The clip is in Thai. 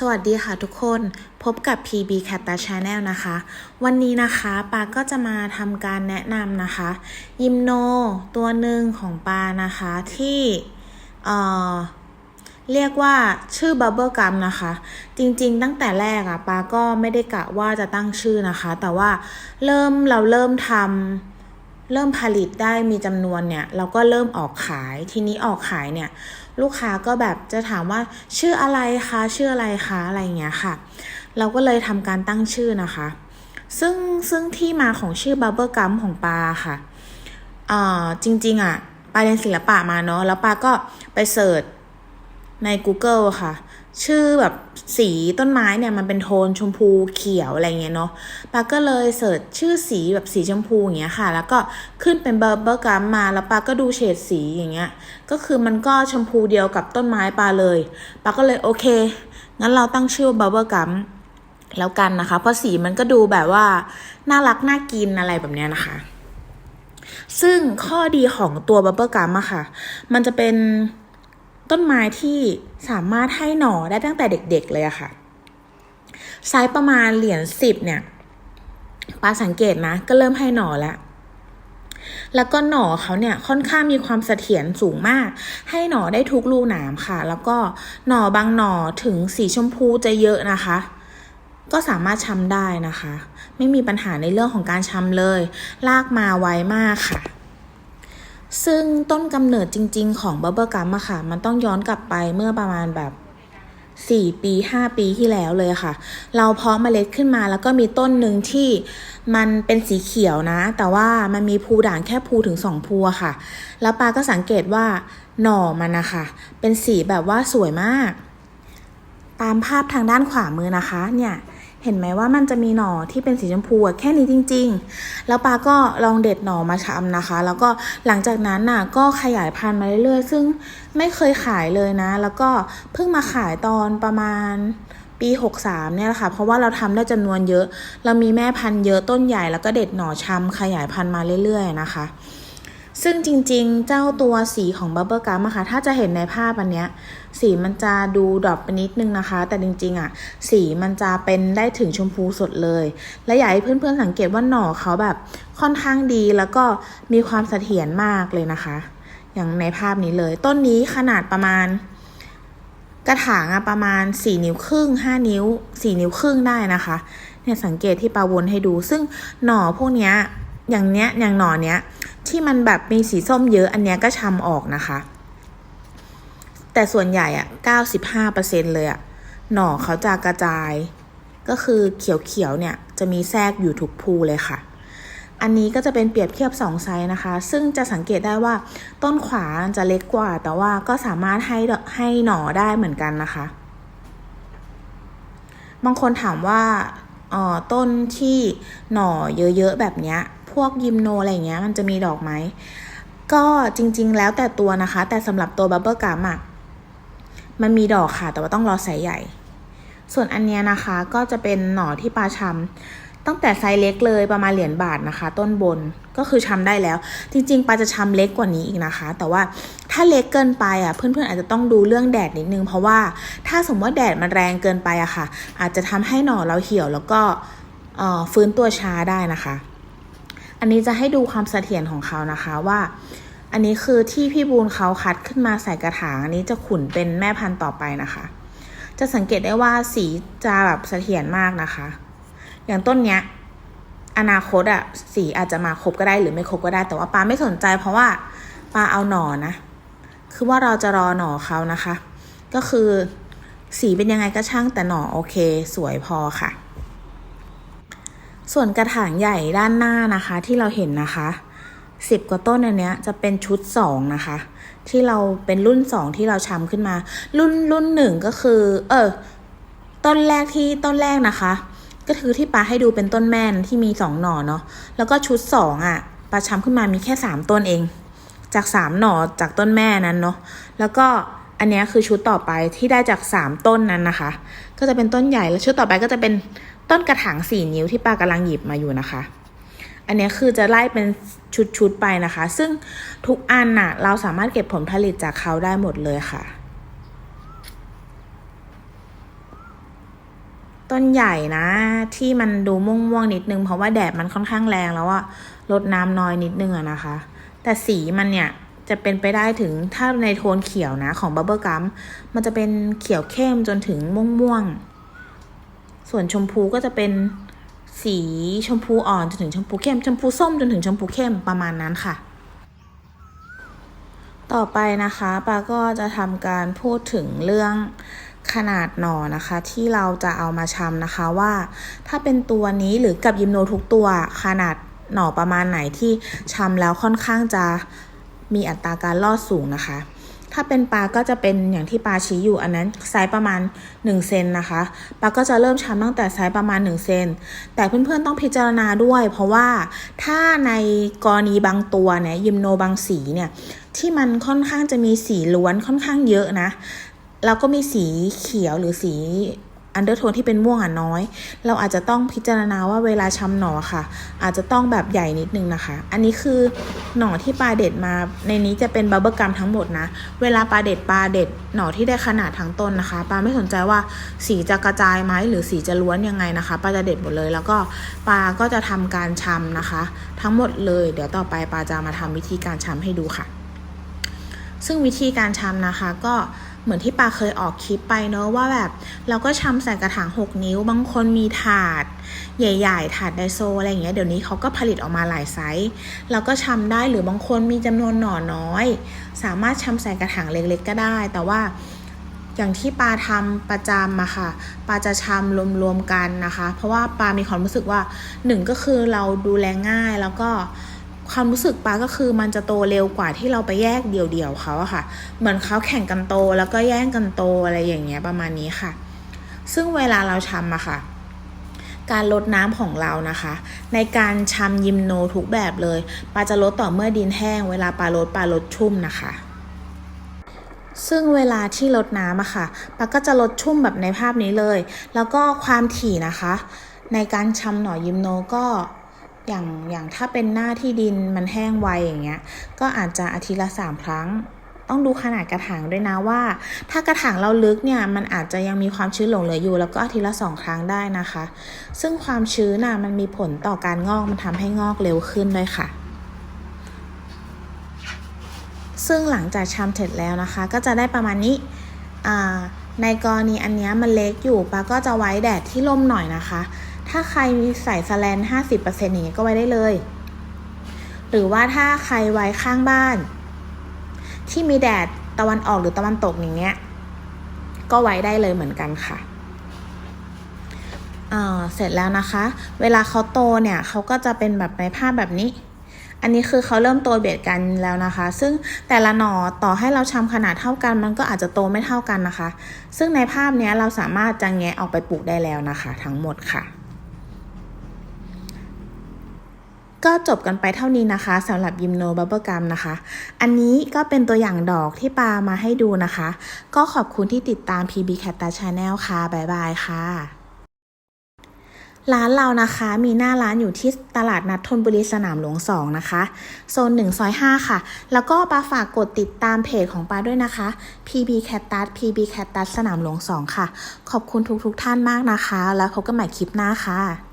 สวัสดีค่ะทุกคนพบกับ PB Cat Channel นะคะ วันนี้นะคะปาก็จะมาทำการแนะนำนะคะ ยิมโนตัวหนึ่งของปานะคะที่เอ่อเรียกว่าชื่อ Bubble Gum นะคะ จริงๆ ตั้งแต่แรกอะปาก็ไม่ได้กะว่าจะตั้งชื่อนะคะ แต่ว่าเริ่มเราเริ่มทำเริ่มผลิตได้มีจำนวนเนี่ย เราก็เริ่มออกขายทีนี้ออกขายเนี่ย ลูกค้าก็แบบจะถามว่าชื่ออะไรคะชื่ออะไรคะอะไรเงี้ยค่ะ เราก็เลยทำการตั้งชื่อนะคะ ซึ่งซึ่งที่มาของชื่อบับเบิลกัมของปาค่ะอ่าจริง ๆอะปาเรียนศิลปะมาเนาะแล้วปาก็ไปเสิร์ชใน Google ค่ะ ชื่อแบบสีต้นไม้เนี่ยมันเป็นโทนชมพูเขียวอะไรเงี้ยเนาะปาก็เลยเสิร์ชชื่อสีแบบสีชมพูอย่างเงี้ยค่ะ แล้วก็ขึ้นเป็นเบอร์เบอร์กัมมาแล้วปาก็ดูเฉดสีอย่างเงี้ย ก็คือมันก็ชมพูเดียวกับต้นไม้ปาเลยปาก็เลยโอเค งั้นเราตั้งชื่อเบับเบิลกัมแล้วกันนะคะ เพราะสีมันก็ดูแบบว่าน่ารักน่ากินอะไรแบบเนี้ยนะคะ ซึ่งข้อดีของตัวบับเบิลกัมอะค่ะ มันจะเป็น ต้นไม้ที่สามารถให้หน่อได้ตั้งแต่เด็กๆเลยอะค่ะไซส์ประมาณเหรียญสิบเนี่ยปาสังเกตนะ ก็เริ่มให้หน่อแล้วแล้วก็หน่อเขาเนี่ยค่อนข้างมีความเสถียรสูงมาก ให้หน่อได้ทุกลูกหนามค่ะ แล้วก็หน่อบางหน่อถึงสีชมพูจะเยอะนะคะ ก็สามารถช้ำได้นะคะ ไม่มีปัญหาในเรื่องของการช้ำเลย ลากมาไวมากค่ะ ซึ่งต้นกำเนิดจริง ๆ ของบับเบิลกัมอะค่ะ มันต้องย้อนกลับไปเมื่อประมาณแบบสี่ปีห้าปีที่แล้วเลยค่ะ เราเพาะเมล็ดขึ้นมาแล้วก็มีต้นหนึ่งที่มันเป็นสีเขียวนะ แต่ว่ามันมีภูด่างแค่ภูถึงสองภูค่ะ แล้วปาก็สังเกตว่าหน่อมันนะคะ เป็นสีแบบว่าสวยมาก ตามภาพทางด้านขวามือนะคะเนี่ย เห็นไหมว่ามันจะมีหน่อที่เป็นสีชมพูแค่นี้จริง ๆ แล้วปาก็ลองเด็ดหน่อมาชำนะคะ แล้วก็หลังจากนั้นน่ะก็ขยายพันธุ์มาเรื่อยๆ ซึ่งไม่เคยขายเลยนะ แล้วก็เพิ่งมาขายตอนประมาณปี 63 เนี่ยแหละค่ะ เพราะว่าเราทำได้จำนวนเยอะ เรามีแม่พันธุ์เยอะต้นใหญ่แล้วก็เด็ดหน่อชำขยายพันธุ์มาเรื่อย ๆ นะคะ ซึ่งจริงๆ เจ้าตัวสีของบับเบิลกัมอะค่ะ ถ้าจะเห็นในภาพอันเนี้ย สีมันจะดูดรอปไปนิดนึงนะคะ แต่จริงๆอะสีมันจะเป็นได้ถึงชมพูสดเลย และอยากให้เพื่อนๆสังเกตว่าหน่อเขาแบบค่อนข้างดีแล้วก็มีความเสถียรมากเลยนะคะ อย่างในภาพนี้เลย ต้นนี้ขนาดประมาณ กระถางอะประมาณ 4 นิ้วครึ่ง 5 นิ้ว 4 นิ้วครึ่งได้นะคะ เนี่ยสังเกตที่ปาวนให้ดู ซึ่งหน่อพวกเนี้ย อย่างเนี้ยอย่างหน่อเนี้ย ที่มันแบบมีสีส้มเยอะอันเนี้ยก็ชำออกนะคะ แต่ส่วนใหญ่อะ95%เซ็นเลยอะหน่อเขาจะกระจาย ก็คือเขียวๆเนี่ยจะมีแทรกอยู่ทุกภูเลยค่ะ อันนี้ก็จะเป็นเปรียบเทียบสองไซส์นะคะ ซึ่งจะสังเกตได้ว่าต้นขวาจะเล็กกว่า แต่ว่าก็สามารถให้ให้หน่อได้เหมือนกันนะคะ บางคนถามว่า ต้นที่หน่อเยอะๆแบบเนี้ย พวกยิมโนอะไรอย่างเงี้ยมันจะมีดอกไหม ก็จริง ๆ แล้วแต่ตัวนะคะ แต่สำหรับตัวบับเบิลกัมอะมันมีดอกค่ะ แต่ว่าต้องรอสายใหญ่ ส่วนอันเนี้ยนะคะก็จะเป็นหน่อที่ปลาชำ ตั้งแต่ไซส์เล็กเลยประมาณเหรียญบาทนะคะ ต้นบนก็คือชำได้แล้ว จริง ๆปลาจะชำเล็กกว่านี้อีกนะคะ แต่ว่าถ้าเล็กเกินไปอะเพื่อนๆอาจจะต้องดูเรื่องแดดนิดนึง เพราะว่าถ้าสมมติว่าแดดมันแรงเกินไปอะค่ะ อาจจะทำให้หน่อเราเหี่ยวแล้วก็เอ่อฟื้นตัวช้าได้นะคะ อันนี้จะให้ดูความเสถียรของเขานะคะว่าอันนี้คือที่พี่บูนเขาคัดขึ้นมาใส่กระถาง อันนี้จะขุนเป็นแม่พันธุ์ต่อไปนะคะ จะสังเกตได้ว่าสีจะแบบเสถียรมากนะคะ อย่างต้นเนี้ยอนาคตอะสีอาจจะมาครบก็ได้หรือไม่ครบก็ได้ แต่ว่าปาไม่สนใจเพราะว่าปาเอาหน่อนะ คือว่าเราจะรอหน่อเขานะคะ ก็คือสีเป็นยังไงก็ช่างแต่หน่อโอเค สวยพอค่ะ ส่วนกระถางใหญ่ด้านหน้านะคะที่เราเห็นนะคะสิบกว่าต้นอันเนี้ยจะเป็นชุดสองนะคะ ที่เราเป็นรุ่นสองที่เราชำขึ้นมา รุ่นรุ่นหนึ่งก็คือ เออต้นแรกที่ต้นแรกนะคะ ก็คือที่ปาให้ดูเป็นต้นแม่นที่มีสองหน่อเนาะแล้วก็ชุดสองอะ่ะปาช้ำขึ้นมามีแค่สามต้นเอง จากสามหน่อจากต้นแม่นั้นเนาะแล้วก็อันนี้คือชุดต่อไปที่ได้จากสามต้นนั้นนะคะ ก็จะเป็นต้นใหญ่แล้วชุดต่อไปก็จะเป็นต้นกระถางสี่นิ้วที่ปากำลังหยิบมาอยู่นะคะ อันนี้คือจะไล่เป็นชุดๆไปนะคะ ซึ่งทุกอันน่ะ เราสามารถเก็บผลผลิตจากเขาได้หมดเลยค่ะ ต้นใหญ่นะ ที่มันดูม่วงๆนิดนึง เพราะว่าแดดมันค่อนข้างแรงแล้วอะลดน้ำน้อยนิดนึงอะนะคะ แต่สีมันเนี่ยจะเป็นไปได้ถึงถ้าในโทนเขียวนะของบับเบิลกัมมันจะเป็นเขียวเข้มจนถึงม่วงๆ ส่วนชมพูก็จะเป็นสีชมพูอ่อนจนถึงชมพูเข้ม ชมพูส้มจนถึงชมพูเข้มประมาณนั้นค่ะ ต่อไปนะคะปาก็จะทำการพูดถึงเรื่อง ขนาดหน่อนะคะ ที่เราจะเอามาชำนะคะว่า ถ้าเป็นตัวนี้หรือกับยิมโนทุกตัวขนาดหน่อประมาณไหนที่ชำแล้วค่อนข้างจะมีอัตราการรอดสูงนะคะ ถ้าเป็นปลาก็จะเป็นอย่างที่ปลาชี้อยู่อันนั้นไซส์ประมาณ1เซนนะคะปลาก็จะเริ่มชำตั้งแต่ไซส์ประมาณ1เซนแต่เพื่อนๆต้องพิจารณาด้วย เพราะว่าถ้าในกรณีบางตัวเนี่ยยิมโนบางสีเนี่ยที่มันค่อนข้างจะมีสีล้วนค่อนข้างเยอะนะ แล้วก็มีสีเขียวหรือสีอันเดอร์โทนที่เป็นม่วงอะน้อย เราอาจจะต้องพิจารณาว่าเวลาชำหน่อค่ะ อาจจะต้องแบบใหญ่นิดนึงนะคะ อันนี้คือหน่อที่ปลาเด็ดมา ในนี้จะเป็นบับเบิลกัมทั้งหมดนะ เวลาปลาเด็ดปลาเด็ดหน่อที่ได้ขนาดทั้งต้นนะคะ ปลาไม่สนใจว่าสีจะกระจายไหมหรือสีจะล้วนยังไงนะคะ ปลาจะเด็ดหมดเลย แล้วก็ปลาก็จะทำการชำนะคะ ทั้งหมดเลย เดี๋ยวต่อไปปลาจะมาทำวิธีการชำให้ดูค่ะ ซึ่งวิธีการชำนะคะก็ เหมือนที่ปาเคยออกคลิปไปเนอะว่าแบบ เราก็ชำใส่กระถาง 6 นิ้ว บางคนมีถาด ใหญ่ๆ ถาดไดโซอะไรอย่างเงี้ยเดี๋ยวนี้เขาก็ผลิตออกมาหลายไซส์เราก็ชำได้หรือบางคนมีจำนวนหน่อน้อย สามารถชำใส่กระถางเล็กๆ ก็ได้ แต่ว่าอย่างที่ปาทำประจำอะค่ะ ปาจะชำรวมๆกันนะคะ เพราะว่าปามีความรู้สึกว่าหนึ่งก็คือเราดูแลง่ายแล้วก็ ความรู้สึกปาก็คือมันจะโตเร็วกว่าที่เราไปแยกเดี่ยวๆเขาอะค่ะ เหมือนเขาแข่งกันโตแล้วก็แย่งกันโตอะไรอย่างเงี้ยประมาณนี้ค่ะ ซึ่งเวลาเราชำอะค่ะ การลดน้ำของเรานะคะ ในการชำยิมโนทุกแบบเลยปลาจะลดต่อเมื่อดินแห้ง เวลาปลาลดปลาลดชุ่มนะคะซึ่งเวลาที่ลดน้ำอะค่ะปาก็จะลดชุ่มแบบในภาพนี้เลย แล้วก็ความถี่นะคะ ในการชำหน่อยิมโนก็ อย่างอย่างถ้าเป็นหน้าที่ดินมันแห้งไวอย่างเงี้ย ก็อาจจะอาทิตย์ละสามครั้ง ต้องดูขนาดกระถางด้วยนะว่า ถ้ากระถางเราลึกเนี่ยมันอาจจะยังมีความชื้นหลงเหลืออยู่ แล้วก็อาทิตย์ละสองครั้งได้นะคะ ซึ่งความชื้นน่ะมันมีผลต่อการงอกมันทำให้งอกเร็วขึ้นด้วยค่ะซึ่งหลังจากชำเสร็จแล้วนะคะ ก็จะได้ประมาณนี้ ในกรณีอันนี้มันเล็กอยู่ปาก็จะไว้แดดที่ร่มหน่อยนะคะ ถ้าใครมีใส่สแลนห้าสิบเปอร์เซ็นต์อย่างเงี้ยก็ไว้ได้เลย หรือว่าถ้าใครไว้ข้างบ้าน ที่มีแดดตะวันออกหรือตะวันตกอย่างเงี้ย ก็ไว้ได้เลยเหมือนกันค่ะเสร็จแล้วนะคะ เวลาเขาโตเนี่ยเขาก็จะเป็นแบบในภาพแบบนี้ อันนี้คือเขาเริ่มโตเบียดกันแล้วนะคะ ซึ่งแต่ละหนอต่อให้เราชำขนาดเท่ากัน มันก็อาจจะโตไม่เท่ากันนะคะ ซึ่งในภาพนี้เราสามารถจะแงะออกไปปลูกได้แล้วนะคะ ทั้งหมดค่ะ ก็จบกันไปเท่านี้นะคะสำหรับยิมโนบับเบิลกัมนะคะ อันนี้ก็เป็นตัวอย่างดอกที่ปามาให้ดูนะคะ ก็ขอบคุณที่ติดตาม PB c a t a Channel ค่ะ บ๊ายบายค่ะร้านเรานะคะมีหน้าร้านอยู่ที่ตลาดนัดธนบุรีสนามหลวง2นะคะ โซน1ซอย5ค่ะ แล้วก็ปาฝากกดติดตามเพจของปาด้วยนะคะ PB c a t a PB c a t a สนามหลวง2ค่ะ ขอบคุณทุกๆทท่านมากนะคะ แล้วพบกันใหม่คลิปหน้าค่ะ